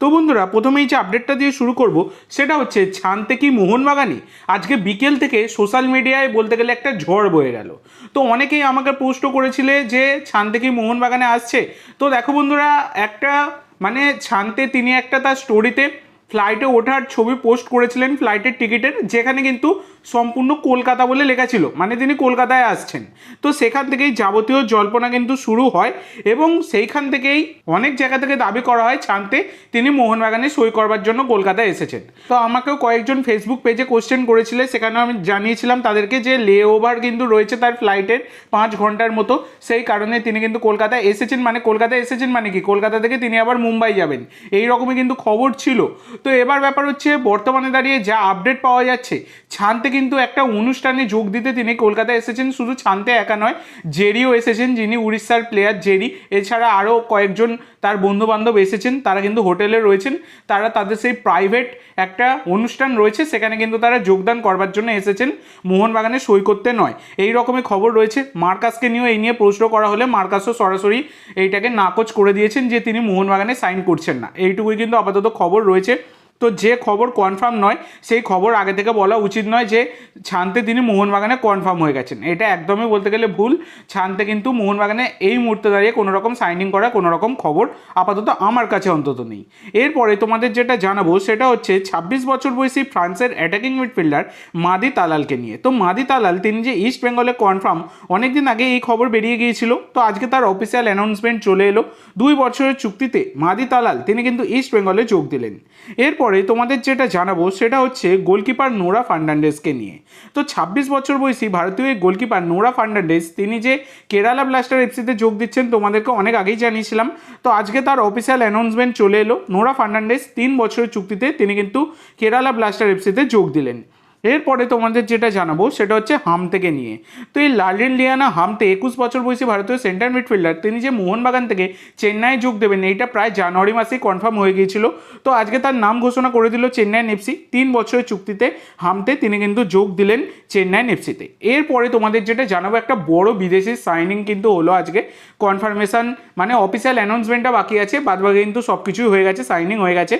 তো বন্ধুরা, প্রথমেই যে আপডেটটা দিয়ে শুরু করব, সেটা হচ্ছে ছানতে কি মোহনবাগানে? আজকে বিকেল থেকে সোশ্যাল মিডিয়ায় বলতে গেলে একটা ঝড় বয়ে গেল। তো অনেকেই আমাকে পোস্ট করেছিলে যে, ছানতে কি মোহনবাগানে আসছে? তো দেখো বন্ধুরা, একটা মানে ছানতে তিনি একটা তার স্টোরিতে ফ্লাইটে ওঠার ছবি পোস্ট করেছিলেন ফ্লাইটের টিকিটের, যেখানে কিন্তু সম্পূর্ণ কলকাতা বলে লেখা ছিল। মানে তিনি কলকাতায় আসছেন। তো সেখান থেকেই যাবতীয় জল্পনা কিন্তু শুরু হয় এবং সেইখান থেকেই অনেক জায়গা থেকে দাবি করা হয় ছানতে তিনি মোহনবাগানে সই করবার জন্য কলকাতায় এসেছেন। তো আমাকেও কয়েকজন ফেসবুক পেজে কোশ্চেন করেছিল সেখানে আমি জানিয়েছিলাম তাদেরকে যে লে ওভার কিন্তু রয়েছে তার ফ্লাইটের পাঁচ ঘণ্টার মতো। সেই কারণে তিনি কিন্তু কলকাতায় এসেছেন। মানে কলকাতায় এসেছেন মানে কি? কলকাতা থেকে তিনি আবার মুম্বাই যাবেন। এই রকমই কিন্তু খবর ছিল। তো এবার ব্যাপার হচ্ছে বর্তমানে দাঁড়িয়ে যা আপডেট পাওয়া যাচ্ছে, ছানতে কিন্তু একটা অনুষ্ঠানে যোগ দিতে তিনি কলকাতায় এসেছেন। শুধু ছানতে একা নয়, জেরিও এসেছেন যিনি উড়িষ্যার প্লেয়ার জেরি। এছাড়া আরও কয়েকজন তার বন্ধুবান্ধব এসেছেন, তারা কিন্তু হোটেলে রয়েছেন, তারা তাদের সেই প্রাইভেট একটা অনুষ্ঠান রয়েছে, সেখানে কিন্তু তারা যোগদান করবার জন্য এসেছেন। মোহনবাগানে সই করতে নয়। এই রকমের খবর রয়েছে। মার্কাসকে নিয়েও এই নিয়ে প্রশ্ন করা হলে মার্কাসও সরাসরি এইটাকে নাকচ করে দিয়েছেন যে তিনি মোহনবাগানে সাইন করছেন না। এইটুকুই কিন্তু আপাতত খবর রয়েছে। তো যে খবর কনফার্ম নয়, সেই খবর আগে থেকে বলা উচিত নয় যে ছানতে তিনি মোহনবাগানে কনফার্ম হয়ে গেছেন। এটা একদমই বলতে গেলে ভুল। ছানতে কিন্তু মোহনবাগানে এই মুহূর্তে দাঁড়িয়ে কোনো রকম সাইনিং করা কোনো রকম খবর আপাতত আমার কাছে অন্তত নেই। এরপরে তোমাদের যেটা জানাব, সেটা হচ্ছে ছাব্বিশ বছর বয়সী ফ্রান্সের অ্যাটাকিং মিডফিল্ডার মাদি তালালকে নিয়ে। তো মাদি তালাল, তিনি যে ইস্ট বেঙ্গলে কনফার্ম অনেকদিন আগে এই খবর বেরিয়ে গিয়েছিল। তো আজকে তার অফিসিয়াল অ্যানাউন্সমেন্ট চলে এলো। দুই বছরের চুক্তিতে মাদি তালাল, তিনি কিন্তু ইস্ট বেঙ্গলে যোগ দিলেন। এরপরে তোমাদের যেটা জানাব সেটা হচ্ছে গোলকিপার নোরা ফার্নান্ডেসকে নিয়ে। তো ছাব্বিশ বছর বয়সী ভারতীয় গোলকিপার নোরা ফার্নান্ডেস তিনি যে কেরালা ব্লাস্টার এফসিতে যোগ দিচ্ছেন তোমাদেরকে অনেক আগেই জানিয়েছিলাম। তো আজকে তার অফিসিয়াল অ্যানাউন্সমেন্ট চলে এলো। নোরা ফার্নান্ডেস তিন বছরের চুক্তিতে তিনি কিন্তু কেরালা ব্লাস্টার এফসিতে যোগ দিলেন। এরপরে তোমাদের যেটা জানাব, সেটা হচ্ছে হাম থেকে নিয়ে। তো এই লালিন লিয়ানা হামতে একুশ বছর বয়সী ভারতীয় সেন্টার মিডফিল্ডার, তিনি যে মোহনবাগান থেকে চেন্নাইয়ে যোগ দেবেন, এইটা প্রায় জানুয়ারি মাসেই কনফার্ম হয়ে গিয়েছিল। তো আজকে তার নাম ঘোষণা করে দিল চেন্নাই নেপসি তিন বছরের চুক্তিতে হামতে তিনি কিন্তু যোগ দিলেন চেন্নাই নেপসিতে এরপরে তোমাদের যেটা জানাব, একটা বড় বিদেশি সাইনিং কিন্তু হলো আজকে। কনফার্মেশন মানে অফিসিয়াল অ্যানাউন্সমেন্টটা বাকি আছে, বাদবাকি কিন্তু সব কিছুই হয়ে গেছে সাইনিং হয়ে গেছে।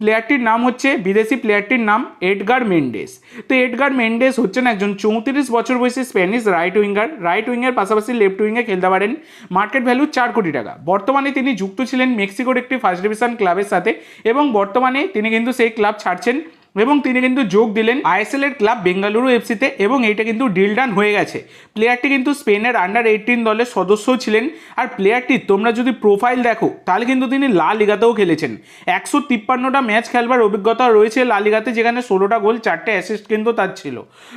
প্লেয়ারটির নাম হচ্ছে, বিদেশি প্লেয়ারটির নাম এডগার মেন্ডেস। তো এডগার মেন্ডেস হচ্ছেন একজন চৌত্রিশ বছর বয়সী স্প্যানিশ রাইট উইঙ্গার রাইট উইঙ্গের পাশাপাশি লেফট উইঙ্গে খেলতে পারেন। মার্কেট ভ্যালু চার কোটি টাকা। বর্তমানে তিনি যুক্ত ছিলেন মেক্সিকোর একটি ফার্স্ট ডিভিশন ক্লাবের সাথে এবং বর্তমানে তিনি কিন্তু সেই ক্লাব ছাড়ছেন এবং তিনি কিন্তু যোগ দিলেন আইএসএল এর ক্লাব বেঙ্গালুরু এফসিতে এবং এইটা কিন্তু ডিল ডান হয়ে গেছে। প্লেয়ারটি কিন্তু স্পেনের আন্ডার এইটিন দলের সদস্যও ছিলেন। আর প্লেয়ারটি তোমরা যদি প্রোফাইল দেখো, তাহলে কিন্তু তিনি লা লিগাতেও খেলেছেন। একশো তিপ্পান্নটা ম্যাচ খেলবার অভিজ্ঞতা রয়েছে লা লিগাতে, যেখানে ষোলোটা গোল, চারটে অ্যাসিস্ট কিন্তু তার ছিল।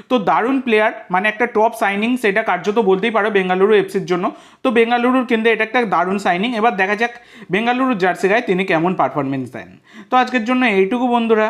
তো দারুণ প্লেয়ার মানে একটা টপ সাইনিং সেটা কার্যত বলতেই পারো বেঙ্গালুরু এফসির জন্য। তো বেঙ্গালুরুর কিন্তু এটা একটা দারুণ সাইনিং এবার দেখা যাক, বেঙ্গালুরুর জার্সি গায়ে তিনি কেমন পারফরমেন্স দেন। তো আজকের জন্য এইটুকু বন্ধুরা।